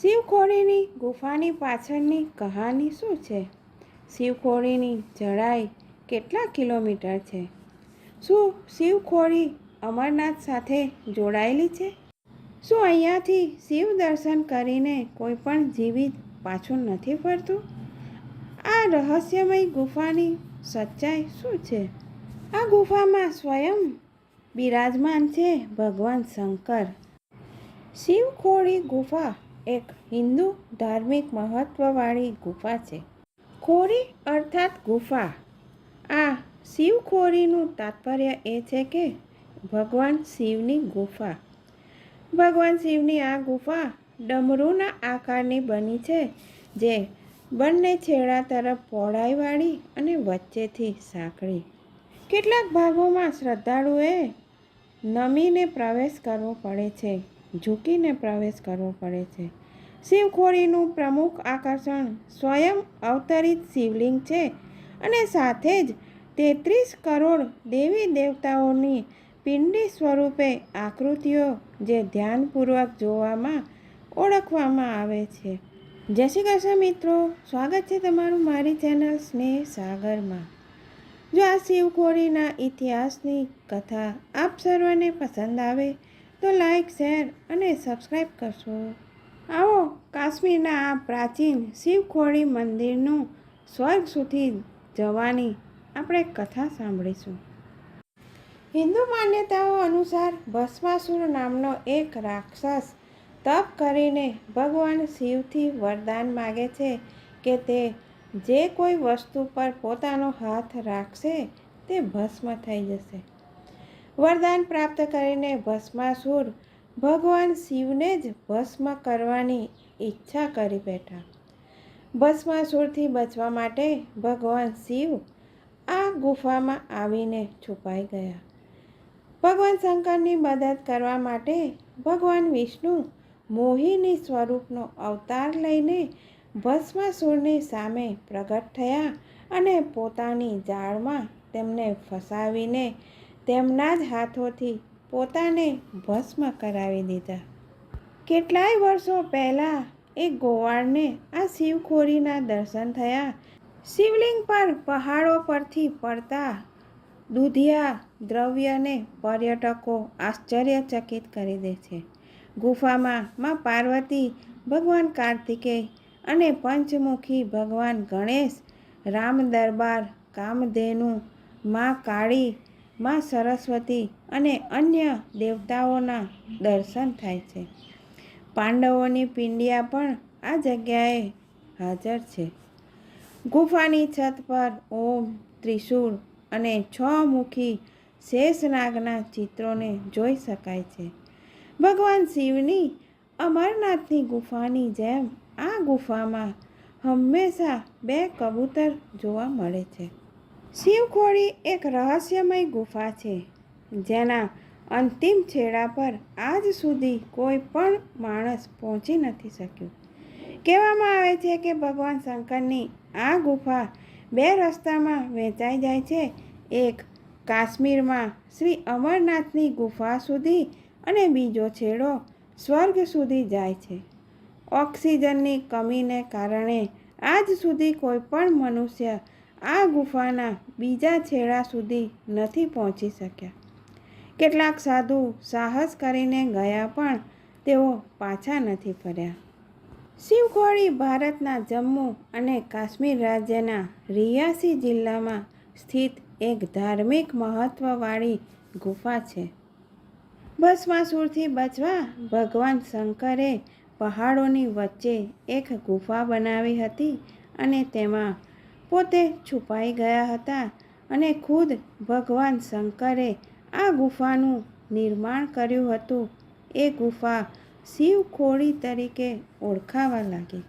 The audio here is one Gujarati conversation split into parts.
શિવખોડીની ગુફાની પાછળની કહાની શું છે? શિવખોડીની જડાઈ કેટલા કિલોમીટર છે? શું શિવખોડી અમરનાથ સાથે જોડાયેલી છે? શું અહીંયાથી શિવ દર્શન કરીને કોઈ પણ જીવિત પાછું નથી ફરતું? આ રહસ્યમય ગુફાની સચ્ચાઈ શું છે? આ ગુફામાં સ્વયં બિરાજમાન છે ભગવાન શંકર. શિવખોડી ગુફા એક હિન્દુ ધાર્મિક મહત્વવાળી ગુફા છે. ખોરી અર્થાત ગુફા. આ શિવખોરીનું તાત્પર્ય એ છે કે ભગવાન શિવની ગુફા. ભગવાન શિવની આ ગુફા ડમરૂના આકારની બની છે, જે બંને છેડા તરફ પહોળાઈવાળી અને વચ્ચેથી સાંકળી. કેટલાક ભાગોમાં શ્રદ્ધાળુએ નમીને પ્રવેશ કરવો પડે છે. ઝૂકીને પ્રવેશ કરવો પડે છે. શિવખોરીનું પ્રમુખ આકર્ષણ સ્વયં અવતરિત શિવલિંગ છે અને સાથે જ તેત્રીસ કરોડ દેવી દેવતાઓની પિંડી સ્વરૂપે આકૃતિઓ જે ધ્યાનપૂર્વક જોવામાં ઓળખવામાં આવે છે. જય શ્રી કૃષ્ણ મિત્રો, સ્વાગત છે તમારું મારી ચેનલ સ્નેહ સાગરમાં. જો આ શિવખોરીના ઇતિહાસની કથા આપ સર્વને પસંદ આવે તો લાઈક શેર અને સબસ્ક્રાઈબ કરશો. આવો કાશ્મીરના આ પ્રાચીન શિવખોડી મંદિરનું સ્વર્ગ સુધી જવાની આપણે કથા સાંભળીશું. હિન્દુ માન્યતાઓ અનુસાર ભસ્માસુર નામનો એક રાક્ષસ તપ કરીને ભગવાન શિવથી વરદાન માગે છે કે તે જે કોઈ વસ્તુ પર પોતાનો હાથ રાખશે તે ભસ્મ થઈ જશે. વરદાન પ્રાપ્ત કરીને ભસ્માસુર ભગવાન શિવને જ ભસ્મ કરવાની ઈચ્છા કરી બેઠા. ભસ્માસુરથી બચવા માટે ભગવાન શિવ આ ગુફામાં આવીને છુપાઈ ગયા. ભગવાન શંકરની મદદ કરવા માટે ભગવાન વિષ્ણુ મોહિની સ્વરૂપનો અવતાર લઈને ભસ્માસુરની સામે પ્રગટ થયા અને પોતાની જાળમાં તેમને ફસાવીને તેમના જ હાથોથી પોતાને ભસ્મ કરાવી દીધા. કેટલાય વર્ષો પહેલાં એ ગોવાળને આ શિવખોરીના દર્શન થયા. શિવલિંગ પર પહાડો પરથી પડતા દૂધિયા દ્રવ્યને પર્યટકો આશ્ચર્યચકિત કરી દે છે. ગુફામાં માં પાર્વતી, ભગવાન કાર્તિકેય અને પંચમુખી ભગવાન ગણેશ, રામ દરબાર, કામધેનુ, માં કાળી માં સરસ્વતી અને અન્ય દેવતાઓના દર્શન થાય છે. પાંડવોની પિંડિયા પણ આ જગ્યાએ હાજર છે. ગુફાની છત પર ઓમ, ત્રિશૂળ અને છ મુખી શેષનાગના ચિત્રોને જોઈ શકાય છે. ભગવાન શિવની અમરનાથની ગુફાની જેમ આ ગુફામાં હંમેશા બે કબૂતર જોવા મળે છે. શિવખોડી એક રહસ્યમય ગુફા છે, જેના અંતિમ છેડા પર આજ સુધી કોઈ પણ માણસ પહોંચી નથી શક્યું. કહેવામાં આવે છે કે ભગવાન શંકરની આ ગુફા બે રસ્તામાં વહેંચાઈ જાય છે, એક કાશ્મીરમાં શ્રી અમરનાથની ગુફા સુધી અને બીજો છેડો સ્વર્ગ સુધી જાય છે. ઓક્સિજનની કમીને કારણે આજ સુધી કોઈ પણ મનુષ્ય આ ગુફાના બીજા છેડા સુધી નથી પહોંચી શક્યા. કેટલાક સાધુ સાહસ કરીને ગયા પણ તેઓ પાછા નથી ફર્યા. શિવખોડી ભારતના જમ્મુ અને કાશ્મીર રાજ્યના રિયાસી જિલ્લામાં સ્થિત એક ધાર્મિક મહત્વવાળી ગુફા છે. ભસ્માસુરથી બચવા ભગવાન શંકરે પહાડોની વચ્ચે એક ગુફા બનાવી હતી અને તેમાં પોતે છુપાઈ ગયા હતા અને ખુદ ભગવાન શંકરે આ ગુફાનું નિર્માણ કર્યું હતું. એ ગુફા શિવખોડી તરીકે ઓળખાવા લાગી.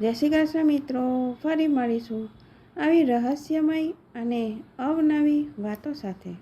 જય શ્રી કૃષ્ણ મિત્રો, ફરી મળીશું આવી રહસ્યમય અને અવનવી વાતો સાથે.